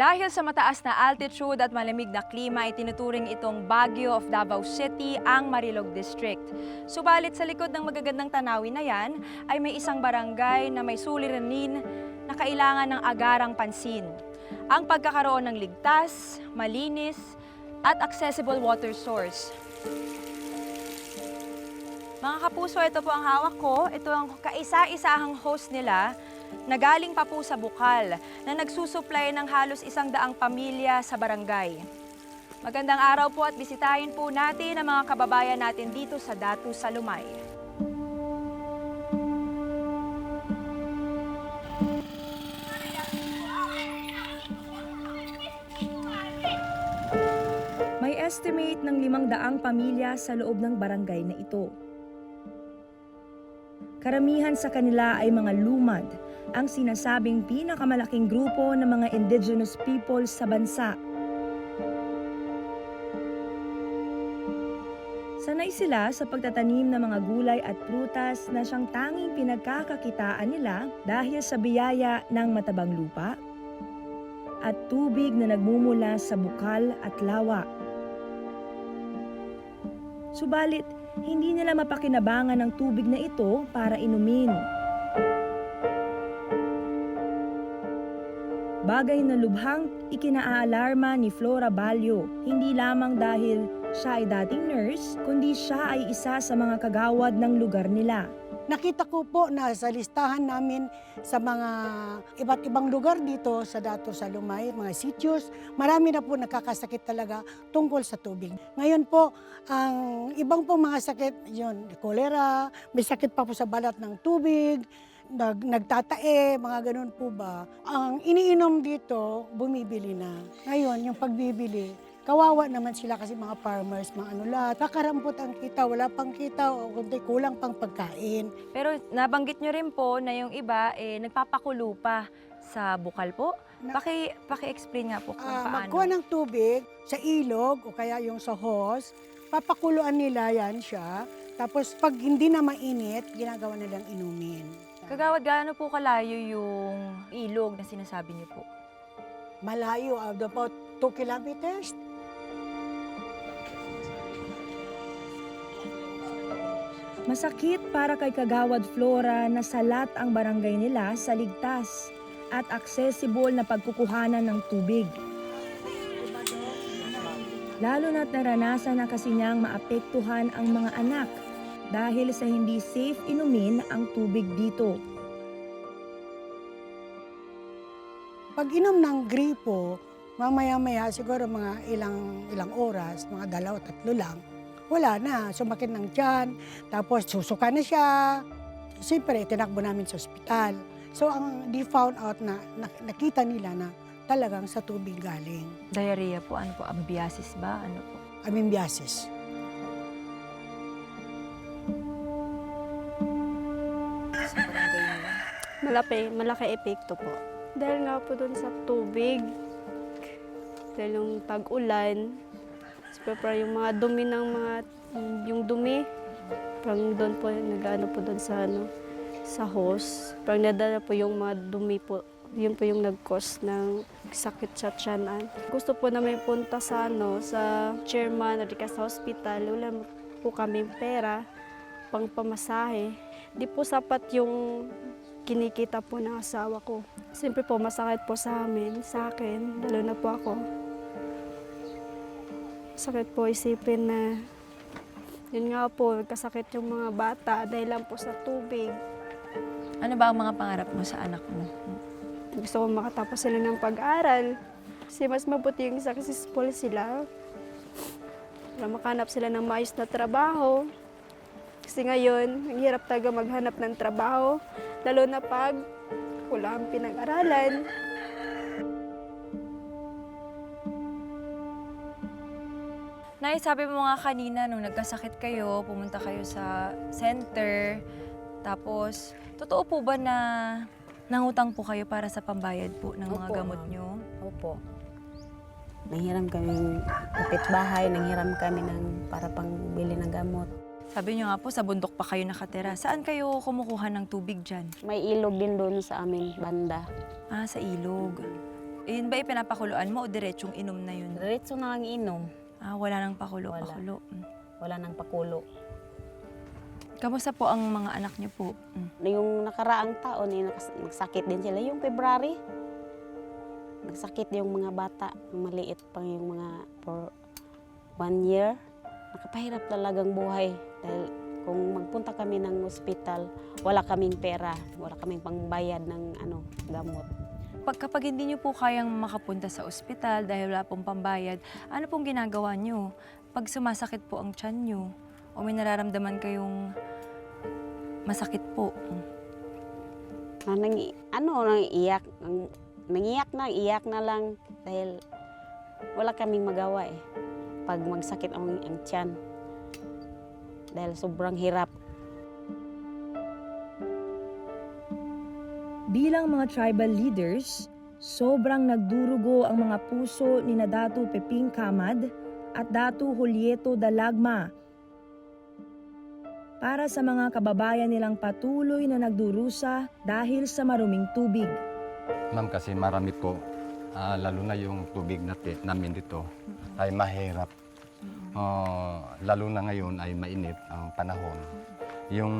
Dahil sa mataas na altitude at malamig na klima, ay tinuturing itong Baguio of Davao City ang Marilog District. Subalit sa likod ng magagandang tanawin na yan, ay may isang barangay na may suliranin na kailangan ng agarang pansin. Ang pagkakaroon ng ligtas, malinis, at accessible water source. Mga kapuso, ito po ang hawak ko. Ito ang kaisa-isahang host nila na galing pa po sa Bukal na nagsusupply ng halos isang daang pamilya sa barangay. Magandang araw po at bisitahin po natin ang mga kababayan natin dito sa Datu Salumay. May estimate ng limang daang pamilya sa loob ng barangay na ito. Karamihan sa kanila ay mga lumad, ang sinasabing pinakamalaking grupo ng mga indigenous people sa bansa. Sanay sila sa pagtatanim ng mga gulay at prutas na siyang tanging pinagkakakitaan nila dahil sa biyaya ng matabang lupa at tubig na nagmumula sa bukal at lawa. Subalit, hindi nila mapakinabangan ng tubig na ito para inumin. Bagay na lubhang ikinaalarma ni Flora Balyo, hindi lamang dahil siya ay dating nurse, kundi siya ay isa sa mga kagawad ng lugar nila. Nakita ko po na sa listahan namin sa mga iba't ibang lugar dito sa Dato sa Lumay, mga sitios, marami na po nakakasakit talaga tungkol sa tubig. Ngayon po, ang ibang po mga sakit, yun, kolera, may sakit pa po sa balat ng tubig, nag, nagtatae, mga ganun po ba. Ang iniinom dito, bumibili na. Ngayon, yung pagbibili, Kawawa naman sila kasi mga farmers, mga ano lahat. Kakarampot ang kita, wala pang kita, o kundi kulang pang pagkain. Pero nabanggit nyo rin po na yung iba eh, nagpapakulo pa sa bukal po. Na- Paki, paki-explain nga po kung Ah, paano. magkuha ng tubig sa ilog o kaya yung sa hose, papakuluan nila yan siya. Tapos pag hindi na mainit, ginagawa nilang inumin. Kagawad, gaano po kalayo yung ilog na sinasabi niyo po? Malayo, ah, about 2 kilometers. Masakit para kay Kagawad Flora na salat ang barangay nila sa ligtas at accessible na pagkukuhanan ng tubig. Lalo na't naranasan na kasi niyang maapektuhan ang mga anak dahil sa hindi safe inumin ang tubig dito. Pag inom ng gripo, mamaya-maya siguro mga ilang ilang oras, mga dalawa, tatlo lang, wala na. Sumakit ng tiyan, tapos susuka na siya. Siyempre, tinakbo namin sa ospital. So, ang di found out na, na- nakita nila na talagang sa tubig galing. Diarrhea po, ano po, ambiasis ba? Ano po? Amimbiasis. Malaki, malaki epekto po. Dahil nga po doon sa tubig, dahil yung tag-ulan, siyempre yung mga dumi ng mga, yung dumi, parang doon po, nag-ano po doon sa ano, sa hose. Parang nadala po yung mga dumi po. Yun po yung nag-cause ng sakit sa tiyanan. Gusto po na may punta sa ano, sa chairman o sa hospital. Wala po kaming pera pang pamasahe. Di po sapat yung kinikita po ng asawa ko. Siyempre po, masakit po sa amin, sa akin, lalo na po ako. Sakit po isipin na yun nga po, nagkasakit yung mga bata dahil lang po sa tubig. Ano ba ang mga pangarap mo sa anak mo? Gusto ko makatapos sila ng pag-aral. Kasi mas mabuti yung successful sila. Para makanap sila ng maayos na trabaho. Kasi ngayon, ang hirap talaga maghanap ng trabaho. Lalo na pag wala kang pinag-aralan. Nay, sabi mo nga kanina nung nagkasakit kayo, pumunta kayo sa center, tapos totoo po ba na nangutang po kayo para sa pambayad po ng mga Opo, gamot ma'am. nyo? Opo. Nanghiram kaming kapitbahay, nanghiram kami ng para pang bili ng gamot. Sabi nyo nga po, sa bundok pa kayo nakatira. Saan kayo kumukuha ng tubig dyan? May ilog din doon sa amin banda. Ah, sa ilog. Eh, Yun ba ipinapakuluan mo o diretsong inom na yun? Diretso na lang inom. Ah, wala nang pakulo, Wala. pakulo. Mm. Wala nang pakulo. Kamusta po ang mga anak niyo po? Mm. Yung nakaraang taon, eh, nakas- nagsakit din sila. Yung February, nagsakit yung mga bata. Maliit pang yung mga for one year. Nakapahirap talagang buhay. Dahil kung magpunta kami ng ospital, wala kaming pera. Wala kaming pangbayad ng ano, gamot. Pag, kapag hindi niyo po kayang makapunta sa ospital dahil wala pong pambayad, ano pong ginagawa niyo? Pag sumasakit po ang tiyan niyo o may nararamdaman kayong masakit po. Ah, nang, ano, nang iyak. Nang, nangiyak na, iyak na lang. Dahil wala kaming magawa eh. Pag magsakit ang, ang tiyan. Dahil sobrang hirap. Bilang mga tribal leaders, sobrang nagdurugo ang mga puso ni na Datu Peping Kamad at Datu Julieto Dalagma para sa mga kababayan nilang patuloy na nagdurusa dahil sa maruming tubig. Ma'am, kasi marami po, ah, lalo na yung tubig natin, namin dito, ay mahirap. Ah, lalo na ngayon ay mainit ang panahon. Yung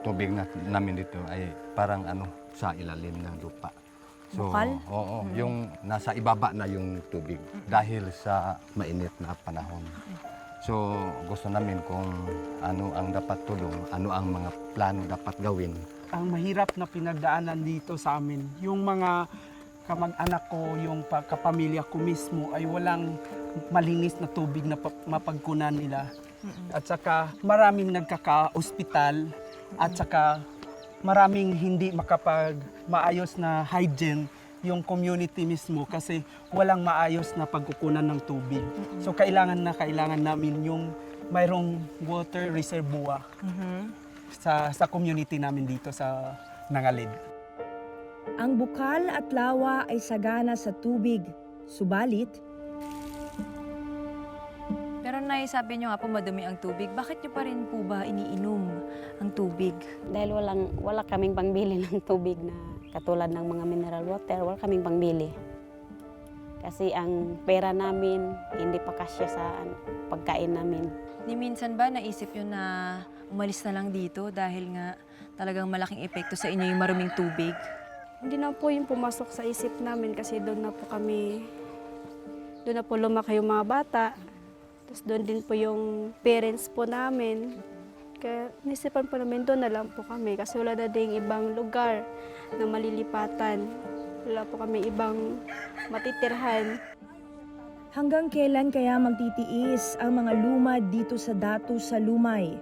tubig na, namin dito ay parang ano, sa ilalim ng lupa. Bukal? Oo, yung nasa ibaba na yung tubig dahil sa mainit na panahon. So, gusto namin kung ano ang dapat tulong, ano ang mga plano dapat gawin ang mahirap na pinagdaanan dito sa amin. Yung mga kamag-anak ko, yung pa- kapamilya ko mismo ay walang malinis na tubig na pa- mapagkunan nila. At saka maraming nagkaka-ospital at saka maraming hindi makapag maayos na hygiene yung community mismo kasi walang maayos na pagkukunan ng tubig. So kailangan na kailangan namin yung mayroong water reservoir sa sa community namin dito sa Nangalid. Ang bukal at lawa ay sagana sa tubig, subalit Pero naisabi niyo nga po madumi ang tubig. Bakit niyo pa rin po ba iniinom ang tubig? Dahil walang, wala kaming pangbili ng tubig na katulad ng mga mineral water, wala kaming pangbili. Kasi ang pera namin, hindi pa kasya sa ano, pagkain namin. Ni minsan ba naisip niyo na umalis na lang dito dahil nga talagang malaking epekto sa inyo yung maruming tubig? Hindi na po yung pumasok sa isip namin kasi doon na po kami, doon na po lumaki yung mga bata. Tapos doon din po yung parents po namin. Kaya nisipan po namin doon na lang po kami kasi wala na ding ibang lugar na malilipatan. Wala po kami ibang matitirhan. hanggang kailan kaya magtitiis ang mga lumad dito sa Datu sa Lumay?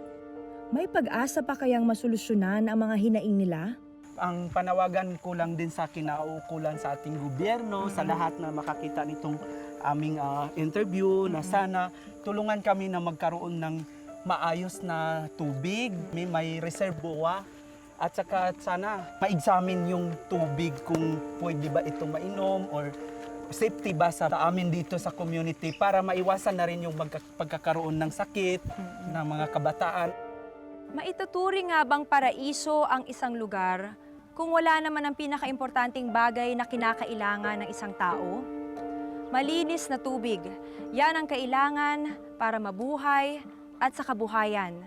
May pag-asa pa kayang masolusyonan ang mga hinaing nila? Ang panawagan ko lang din sa kinaukulan sa ating gobyerno, sa lahat na makakita nitong aming ah, interview, na sana tulungan kami na magkaroon ng maayos na tubig, may, may reservoir, at saka sana ma-examine yung tubig kung pwede ba ito mainom or safety ba sa amin dito sa community para maiwasan na rin yung pagkakaroon ng sakit ng mga kabataan. Maituturing nga bang paraiso ang isang lugar kung wala naman ang pinakaimportanteng bagay na kinakailangan ng isang tao? Malinis na tubig. Yan ang kailangan para mabuhay at sa kabuhayan.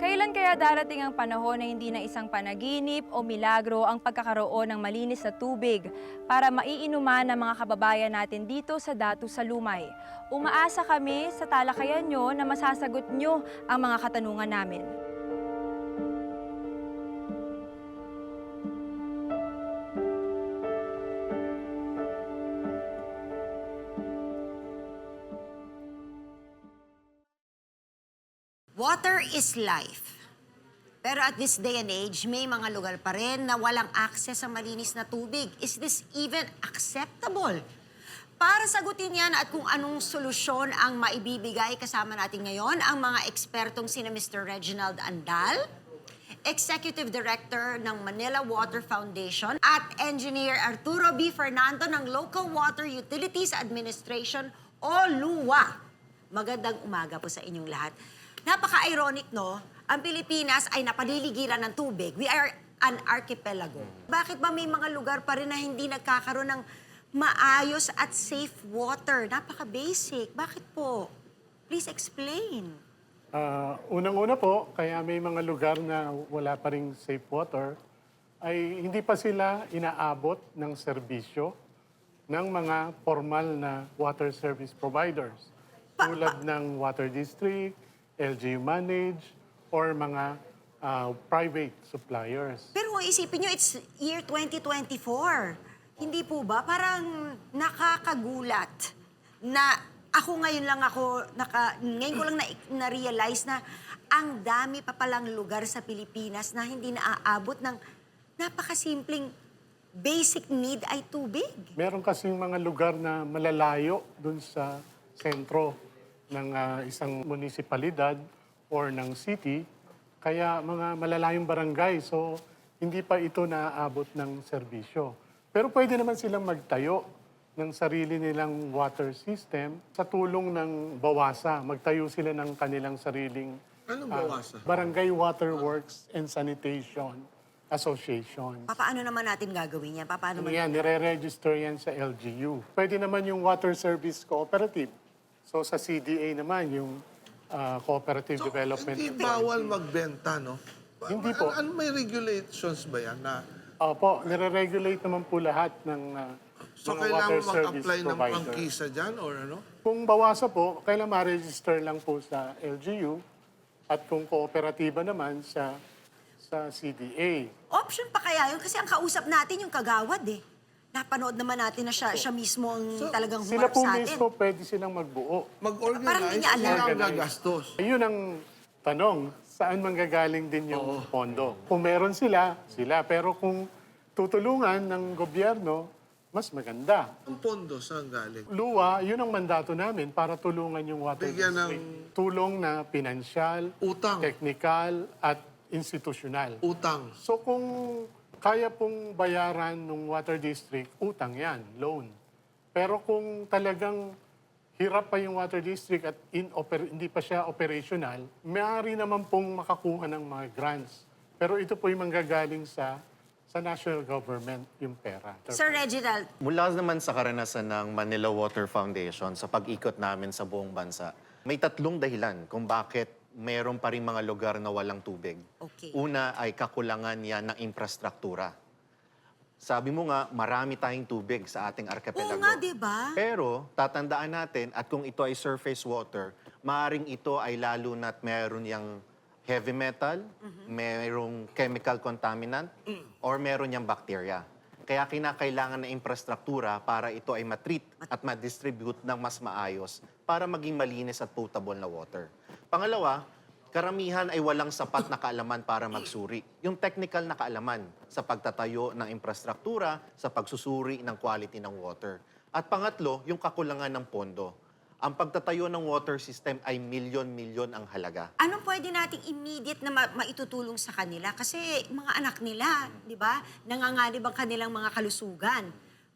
Kailan kaya darating ang panahon na hindi na isang panaginip o milagro ang pagkakaroon ng malinis na tubig para maiinuman ng mga kababayan natin dito sa Datu sa Lumay? Umaasa kami sa talakayan nyo na masasagot nyo ang mga katanungan namin. Water is life. Pero at this day and age, may mga lugar pa rin na walang access sa malinis na tubig. Is this even acceptable? Para sagutin yan at kung anong solusyon ang maibibigay kasama natin ngayon, ang mga ekspertong sina Mr. Reginald Andal, Executive Director ng Manila Water Foundation at Engineer Arturo B. Fernando ng Local Water Utilities Administration o LUWA. Magandang umaga po sa inyong lahat. Napaka-ironic, no? Ang Pilipinas ay napaliligiran ng tubig. We are an archipelago. Bakit ba may mga lugar pa rin na hindi nagkakaroon ng maayos at safe water? Napaka-basic. Bakit po? Please explain. Ah, Unang-una po, kaya may mga lugar na wala pa ring safe water, ay hindi pa sila inaabot ng serbisyo ng mga formal na water service providers. Tulad ng water district, LGU manage, or mga ah, private suppliers. Pero kung isipin nyo, it's year 2024. Hindi po ba? Parang nakakagulat na ako ngayon lang ako, naka, ngayon ko lang na, na-realize na ang dami pa palang lugar sa Pilipinas na hindi naaabot ng napakasimpleng basic need ay tubig. Meron kasing mga lugar na malalayo dun sa sentro ng ah, isang munisipalidad or ng city, kaya mga malalayong barangay. So, hindi pa ito naaabot ng serbisyo. Pero pwede naman silang magtayo ng sarili nilang water system sa tulong ng bawasa. Magtayo sila ng kanilang sariling Anong ah, bawasa? Barangay Water Works and Sanitation Association. Paano naman natin gagawin yan? Paano Ano naman? yan, nire-register yan sa LGU. Pwede naman yung Water Service Cooperative. So sa CDA naman, yung ah, Cooperative Development Hindi bawal magbenta, no? Hindi po. Ano, ano may regulations ba yan na Opo, nire-regulate naman po lahat ng ah, so mga water kailangan service mag-apply ng provider. prangkisa dyan or ano? Kung bawasa po, kailangan ma-register lang po sa LGU at kung kooperatiba naman sa sa CDA. Option pa kaya yun? Kasi ang kausap natin yung kagawad eh. Napanood naman natin na siya, siya mismo ang talagang Sila humarap po sa atin. mismo pwede silang magbuo. Mag-organize, Parang hindi niya alam. sila ang Organize. gagastos. Ayun ang tanong, saan manggagaling din yung pondo? Kung meron sila, sila. Pero kung tutulungan ng gobyerno, mas maganda. Ang pondo saan galing? Luwa, yun ang mandato namin para tulungan yung water Bigyan ng- district. Tulong na pinansyal, Utang. technical, at institusyonal. Utang. So kung kaya pong bayaran ng water district, utang yan, loan. Pero kung talagang hirap pa yung water district at in hindi pa siya operational, maaari naman pong makakuha ng mga grants. Pero ito po yung manggagaling sa sa national government yung pera. Sir Reginald, Mula naman sa karanasan ng Manila Water Foundation sa pag-ikot namin sa buong bansa, may tatlong dahilan kung bakit mayroon pa rin mga lugar na walang tubig. Okay. Una ay kakulangan yan ng infrastruktura. Sabi mo nga, marami tayong tubig sa ating oo archipelago. nga, di ba? Pero tatandaan natin at kung ito ay surface water, maaring ito ay lalo na't meron yung heavy metal, merong chemical contaminant, or meron yung bacteria. Kaya kinakailangan ng infrastruktura para ito ay matreat at ma-distribute ng mas maayos para maging malinis at potable na water. Pangalawa, karamihan ay walang sapat na kaalaman para magsuri. Yung technical na kaalaman sa pagtatayo ng infrastruktura, sa pagsusuri ng quality ng water. At pangatlo, yung kakulangan ng pondo. Ang pagtatayo ng water system ay milyon-milyon ang halaga. Anong pwede nating immediate na ma- maitutulong sa kanila? Kasi mga anak nila, di ba? Nanganganib ang kanilang mga kalusugan.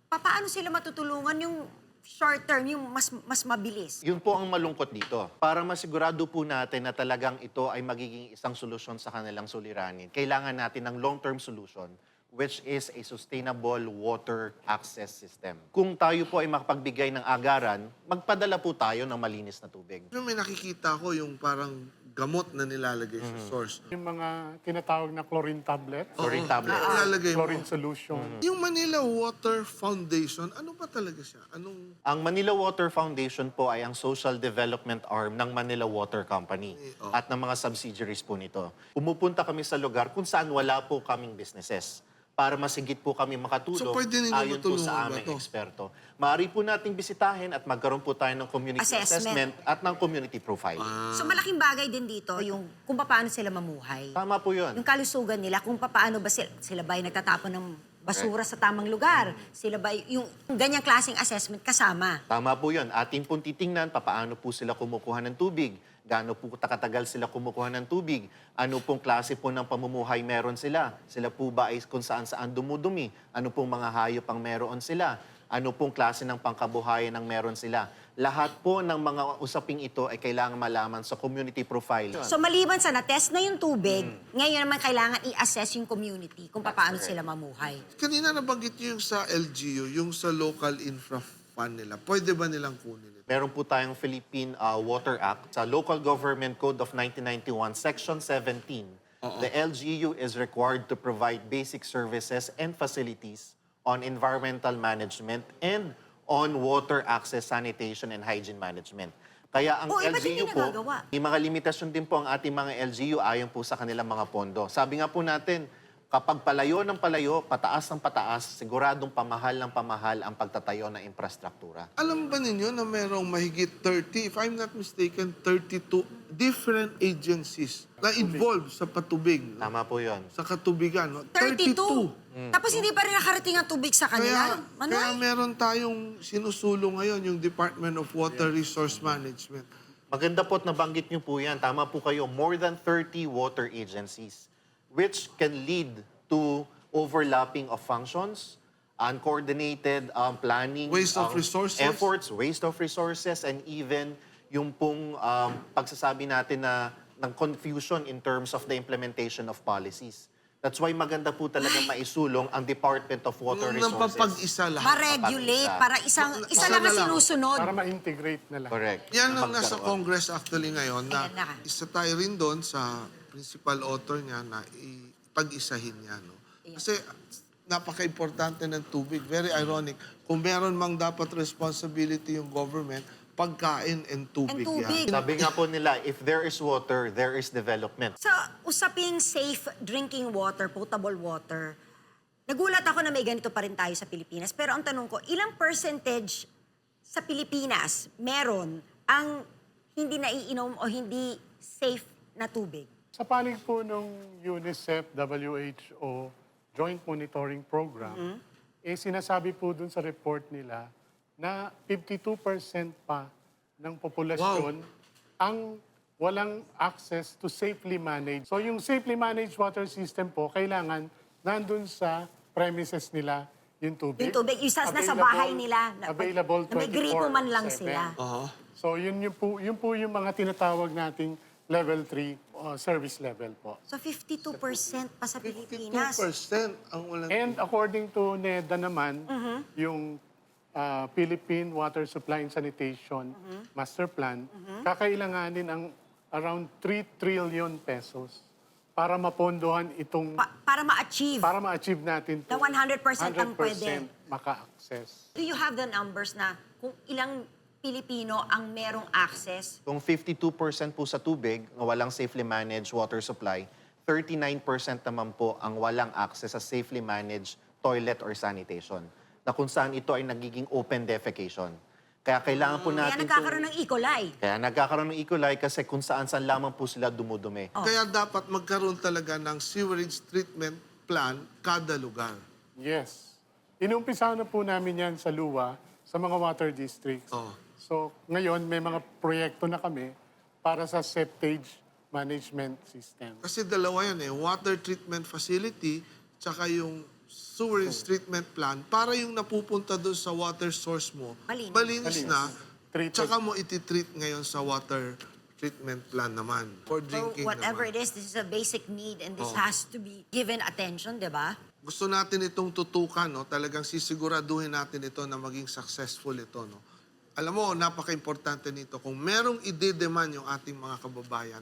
Pa- Paano sila matutulungan yung short term, yung mas mas mabilis? Yun po ang malungkot dito. Para masigurado po natin na talagang ito ay magiging isang solusyon sa kanilang suliranin, kailangan natin ng long-term solution which is a sustainable water access system. Kung tayo po ay makapagbigay ng agaran, magpadala po tayo ng malinis na tubig. Yung may nakikita ko yung parang gamot na nilalagay sa source. Yung mga tinatawag na chlorine tablets, Chlorine tablet. Nilalagay mo. chlorine solution. Yung Manila Water Foundation, ano ba talaga siya? Anong Ang Manila Water Foundation po ay ang social development arm ng Manila Water Company Oh. at ng mga subsidiaries po nito. Pumupunta kami sa lugar kung saan wala po kaming businesses para masigit po kami makatulong So, pwede ninyo ayon po matulungan sa aming to? eksperto. Maaari po nating bisitahin at magkaroon po tayo ng community Assessment. assessment, at ng community profile. Ah. So malaking bagay din dito yung kung paano sila mamuhay. Tama po yun. Yung kalusugan nila, kung paano ba sila, sila ba ay nagtatapon ng basura sa tamang lugar? Sila ba, y- yung ganyang klaseng assessment kasama? Tama po yun. Atin pong titingnan papaano po sila kumukuha ng tubig, gaano po katagal sila kumukuha ng tubig, ano pong klase po ng pamumuhay meron sila, sila po ba ay kung saan saan dumudumi, ano pong mga hayop ang meron sila, ano pong klase ng pangkabuhayan ang meron sila. lahat po ng mga usaping ito ay kailangan malaman sa community profile. So maliban sa na-test na yung tubig, ngayon naman kailangan i-assess yung community kung paano sila mamuhay. Kanina nabanggit niyo yung sa LGU, yung sa local infra fund nila. Pwede ba nilang kunin? Meron po tayong Philippine uh, Water Act sa Local Government Code of 1991, Section 17. The LGU is required to provide basic services and facilities on environmental management and on water access, sanitation, and hygiene management. Kaya ang Oh, eh, LGU po, may mga limitasyon din po ang ating mga LGU ayon po sa kanilang mga pondo. Sabi nga po natin, kapag palayo ng palayo, pataas ng pataas, siguradong pamahal ng pamahal ang pagtatayo ng infrastruktura. Alam ba ninyo na merong mahigit 30, if I'm not mistaken, 32 different agencies na involved sa patubig, no? Tama po yon. sa katubigan. No? 32. Hmm. Tapos hindi pa rin nakarating ang tubig sa kanila. Kaya, Manoy? kaya meron tayong sinusulong ngayon, yung Department of Water Resource Management. Maganda po't nabanggit niyo po yan. Tama po kayo. More than 30 water agencies which can lead to overlapping of functions, uncoordinated um, planning, Waste of um, resources. efforts, waste of resources, and even yung pong um, pagsasabi natin na ng confusion in terms of the implementation of policies. That's why maganda po talaga maisulong ang Department of Water Nung Resources. napapag-isa lahat. Ma-regulate para isang Na- isa lang ang lang. sinusunod. Para ma-integrate na lang. Correct. Yan ang nasa Magkaroon. Congress actually ngayon na Ayan na. isa tayo rin doon sa principal author niya na ipag-isahin niya. No? Kasi napaka-importante ng tubig. Very ironic. Kung meron mang dapat responsibility yung government, pagkain and tubig, And tubig. yan. Sabi nga po nila, if there is water, there is development. Sa usaping safe drinking water, potable water, nagulat ako na may ganito pa rin tayo sa Pilipinas. Pero ang tanong ko, ilang percentage sa Pilipinas meron ang hindi naiinom o hindi safe na tubig? Sa panig po ng UNICEF, WHO, Joint Monitoring Program, eh sinasabi po dun sa report nila na 52% pa ng populasyon ang walang access to safely managed. So yung safely managed water system po, kailangan nandun sa premises nila yung tubig. Yung tubig, yung sa- nasa Available- bahay nila, na- available na may gripo man lang 24/7. sila. So yun, yun, po, yun po yung mga tinatawag nating level 3 uh, service level po. So 52% pa sa Pilipinas. 52% ang walang And according to NEDA naman, Mm-hmm. yung uh, Philippine Water Supply and Sanitation Mm-hmm. Master Plan, kakailanganin ang around 3 trillion pesos para mapondohan itong, Pa- para ma-achieve. para ma-achieve natin Na 100% ang pwede. maka-access. Do you have the numbers na kung ilang Pilipino ang merong access? Kung 52% po sa tubig, na walang safely managed water supply, 39% naman po ang walang access sa safely managed toilet or sanitation, na kung saan ito ay nagiging open defecation. Kaya kailangan po Kaya natin... nagkakaroon itong- ng E. coli. Kaya nagkakaroon ng E. coli kasi kung saan-saan lamang po sila dumudumi. Kaya dapat magkaroon talaga ng sewerage treatment plan kada lugar. Yes. Inumpisa na po namin yan sa Luwa, sa mga water districts. Oh. So ngayon, may mga proyekto na kami para sa septage management system. Kasi dalawa yan eh, water treatment facility tsaka yung sewerage treatment plan para yung napupunta doon sa water source mo, Malinis. malinis na, Treated. tsaka mo ititreat ngayon sa water treatment plan naman for So drinking whatever naman. it is, this is a basic need and this Oh. has to be given attention, di ba? Gusto natin itong tutukan, no? talagang sisiguraduhin natin ito na maging successful ito. No? Alam mo, napaka-importante nito. Kung merong ide-demand yung ating mga kababayan,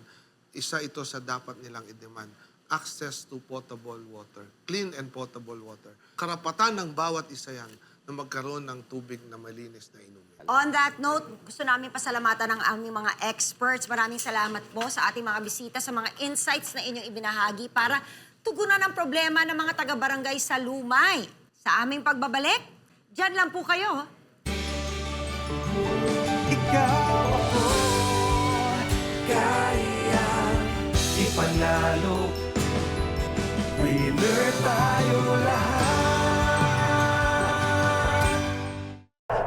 isa ito sa dapat nilang i-demand. Access to potable water. Clean and potable water. Karapatan ng bawat isa yan na magkaroon ng tubig na malinis na inumin. On that note, gusto namin pasalamatan ng aming mga experts. Maraming salamat po sa ating mga bisita, sa mga insights na inyong ibinahagi para tugunan ang problema ng mga taga-barangay sa Lumay. Sa aming pagbabalik, dyan lang po kayo. Ipanalo Winner tayo lahat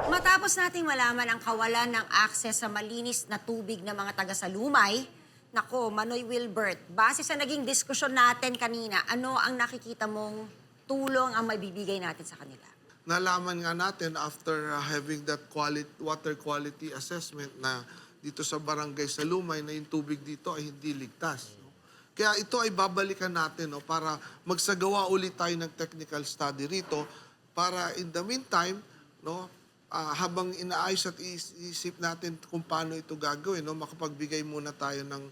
Matapos nating malaman ang kawalan ng akses sa malinis na tubig ng mga taga sa Lumay, nako, Manoy Wilbert, base sa naging diskusyon natin kanina, ano ang nakikita mong tulong ang maibibigay natin sa kanila? nalaman nga natin after uh, having that quality, water quality assessment na dito sa barangay sa Lumay na yung tubig dito ay hindi ligtas. Kaya ito ay babalikan natin no, para magsagawa ulit tayo ng technical study rito para in the meantime, no, ah, habang inaayos at is- isip natin kung paano ito gagawin, no, makapagbigay muna tayo ng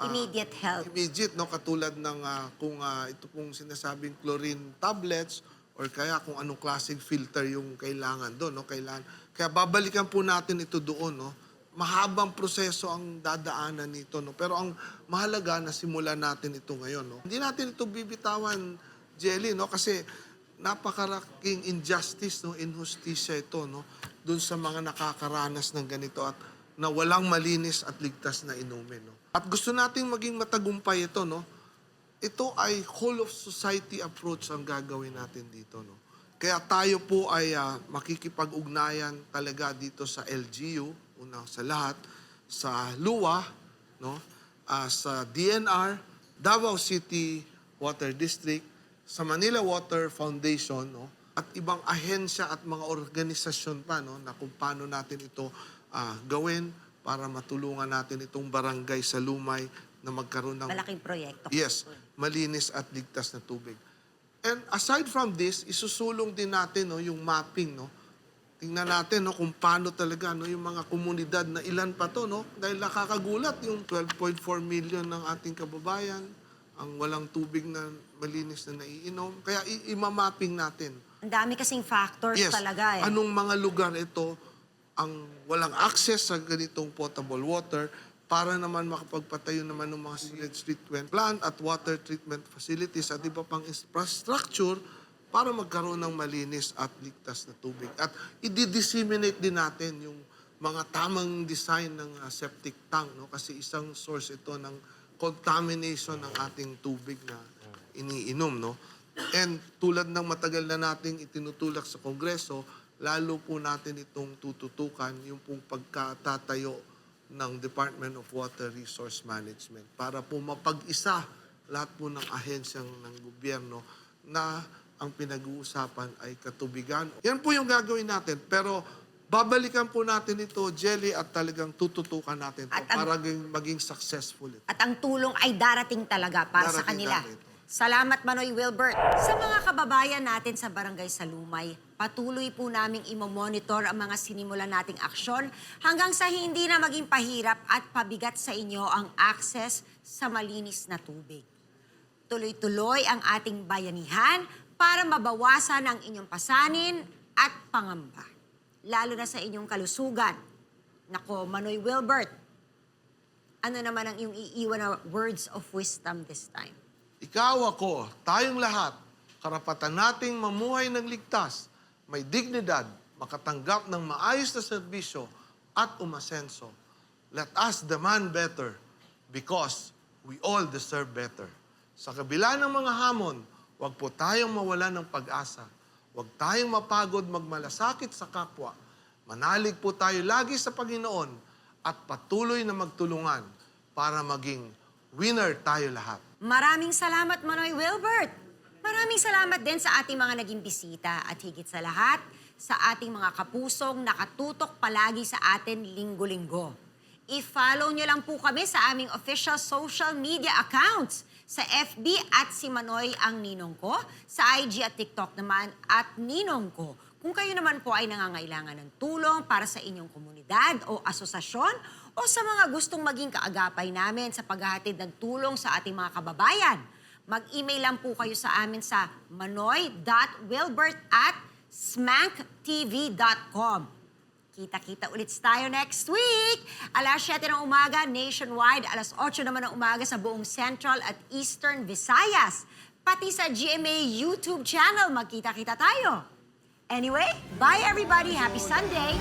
ah, Immediate help. immediate no katulad ng ah, kung ah, ito pong sinasabing chlorine tablets or kaya kung anong klaseng filter yung kailangan doon no kailangan kaya babalikan po natin ito doon no mahabang proseso ang dadaanan nito no? Pero ang mahalaga na simulan natin ito ngayon no? Hindi natin ito bibitawan Jelly no? Kasi napakaraking injustice no? Injustice ito no? Doon sa mga nakakaranas ng ganito at na walang malinis at ligtas na inumin no? At gusto nating maging matagumpay ito no? Ito ay whole of society approach ang gagawin natin dito. No? Kaya tayo po ay ah, makikipag-ugnayan talaga dito sa LGU, una sa lahat, sa LUWA, no? ah, sa DNR, Davao City Water District, sa Manila Water Foundation, no? at ibang ahensya at mga organisasyon pa no? na kung paano natin ito ah, gawin para matulungan natin itong barangay sa Lumay na magkaroon ng Malaking proyekto. Yes, malinis at ligtas na tubig. And aside from this, isusulong din natin no, yung mapping. No? Tingnan natin no, kung paano talaga no, yung mga komunidad na ilan pa to. No? Dahil nakakagulat yung 12.4 million ng ating kababayan, ang walang tubig na malinis na naiinom. Kaya i- imamapping natin. Ang dami kasing factors Yes, talaga eh. anong mga lugar ito ang walang access sa ganitong potable water para naman makapagpatayo naman ng mga sewage treatment plant at water treatment facilities at iba pang infrastructure para magkaroon ng malinis at ligtas na tubig. At i-disseminate din natin yung mga tamang design ng uh, septic tank no kasi isang source ito ng contamination ng ating tubig na iniinom no. And tulad ng matagal na nating itinutulak sa Kongreso, lalo po natin itong tututukan yung pong pagkatatayo ng Department of Water Resource Management para po mapag-isa lahat po ng ahensyang ng gobyerno na ang pinag-uusapan ay katubigan. Yan po yung gagawin natin. Pero babalikan po natin ito, Jelly, at talagang tututukan natin ito At ang- para maging, maging successful ito. At ang tulong ay darating talaga para sa Darating, kanila. darating. Salamat Manoy Wilbert. Sa mga kababayan natin sa Barangay Salumay, patuloy po naming imomonitor ang mga sinimulan nating aksyon hanggang sa hindi na maging pahirap at pabigat sa inyo ang access sa malinis na tubig. Tuloy-tuloy ang ating bayanihan para mabawasan ang inyong pasanin at pangamba. Lalo na sa inyong kalusugan. Nako, Manoy Wilbert, ano naman ang iyong iiwan na words of wisdom this time? Ikaw ako, tayong lahat, karapatan nating mamuhay ng ligtas, may dignidad, makatanggap ng maayos na serbisyo at umasenso. Let us demand better because we all deserve better. Sa kabila ng mga hamon, huwag po tayong mawalan ng pag-asa. Huwag tayong mapagod magmalasakit sa kapwa. Manalig po tayo lagi sa Panginoon at patuloy na magtulungan para maging winner tayo lahat. Maraming salamat, Manoy Wilbert. Maraming salamat din sa ating mga naging bisita at higit sa lahat, sa ating mga kapusong nakatutok palagi sa atin linggo-linggo. I-follow nyo lang po kami sa aming official social media accounts sa FB at si Manoy ang ninong ko, sa IG at TikTok naman at ninong ko. Kung kayo naman po ay nangangailangan ng tulong para sa inyong komunidad o asosasyon o sa mga gustong maging kaagapay namin sa paghahatid ng tulong sa ating mga kababayan, mag-email lang po kayo sa amin sa manoy.wilbert at smanktv.com. Kita-kita ulit tayo next week. Alas 7 ng umaga nationwide, alas 8 naman ng umaga sa buong Central at Eastern Visayas. Pati sa GMA YouTube channel, magkita-kita tayo. Anyway, bye everybody. Happy Sunday.